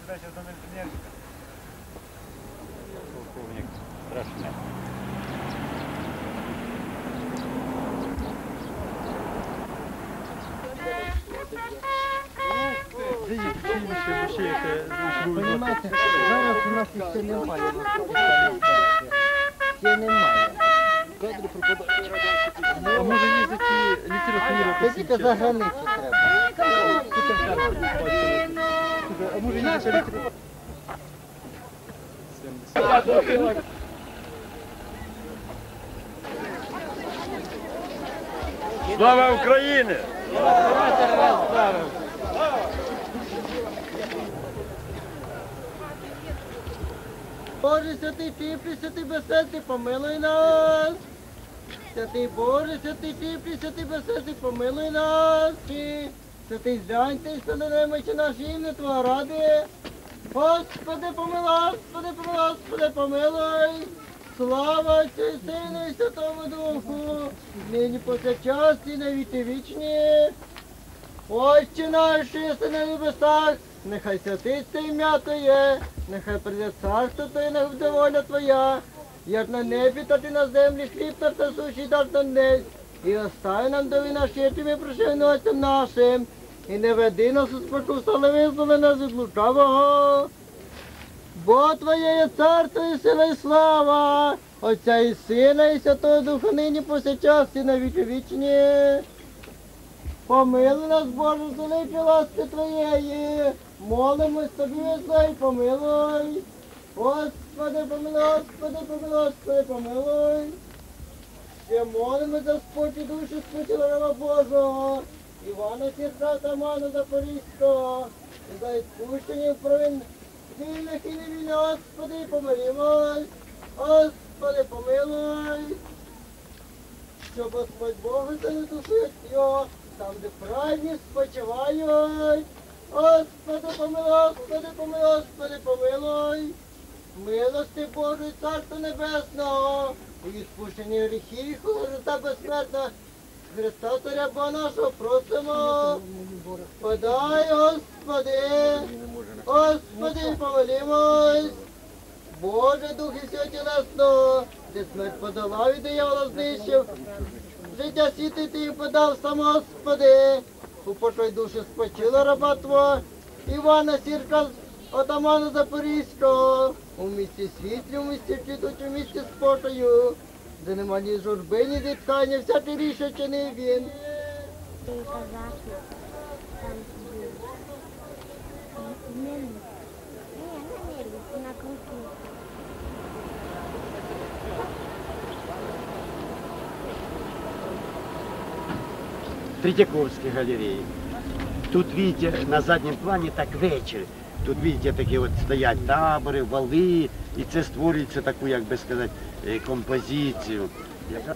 сюди ще до міліціонерчика. Полковник страшне. Понімаєте, зараз у нас ще немає. Ще немає. А може їздити літературу Це за границю треба. А може їздити літературу? Слава Україні! Боже, святий Фіфлі, святий безсердний, помилуй нас. Святий Боже, святий Фіфлі, святий безсердний, помилуй нас. Святий Зяньте, святий немочі наші ім'я Твого ради. Господи, помилуй, Господи, помилуй, Господи, помилуй. Слава Отцю Сину і Святому Духу, нині повсякчас і на віки вічні. Отче наш, що єси на небесах, нехай святиться ім'я Твоє, нехай прийде царство Твоє, нехай буде воля Твоя, як на небі, так і на землі, хліб та суші даш нам десь, і остави нам доли наші, які ми прощаємо нашим, і не веди нас у спокусу, але визволи нас від лукавого. Бо Твоє є царство і сила і слава, Отця і Сина, і Святого Духа, нині повсякчас і на віки вічні. Помилуй нас, Боже, великі ласки Твоєї, молимось тобі, визнай, помилуй. Господи, помилуй, Господи, помилуй, Господи, помилуй. Ще молимось за спокій душі спочила Божого, Івана Сірка Тамана Запорізького, і за відпущення провин вільних і невільних, Господи, помилуй. Господи, помилуй що Господь Бог за душу його, там, де праведні спочивають. Господи, помилуй, Господи, помилуй, Господи, помилуй. Милости Божої Царства Небесного, і відпущення гріхів і Христа безсмертного, Христа Царя нашого просимо. Подай, Господи, Господи, помолімось. Боже, Дух і Святі тілесного, ти смерть подолав і диявола знищив. Життя світи ти подав сам, Господи. Упокой душу спочила раба Твого, Івана Сірка, отамана Запорізького, у місті світлі, у місті квітучі, у місті спокою, де нема ні журби, ні зітхання, всяке ріше чинив він. Третьяковской галереи. Тут, видите, на заднем плане так вечір. Тут, видите, такі от стоять табори, вали, і це створюється таку, як би сказати, е, композицію. яка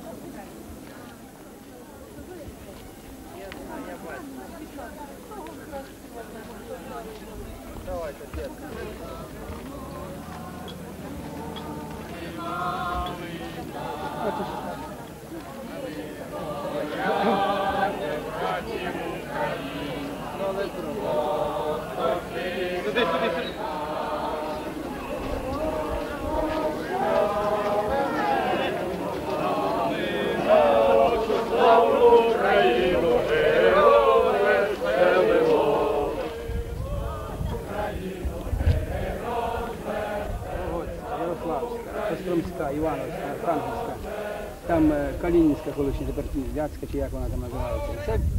Сюди, сюди, Івановська, Франківська, там е, Калінінська колишня, тепер Вятська, чи як вона там називається.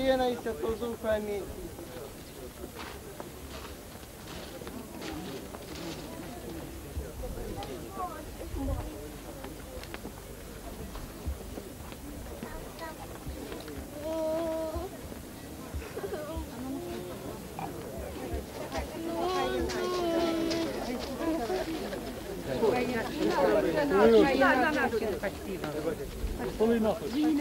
Пенайся тузухами. Да, на Навкину. Коли нахуй? Він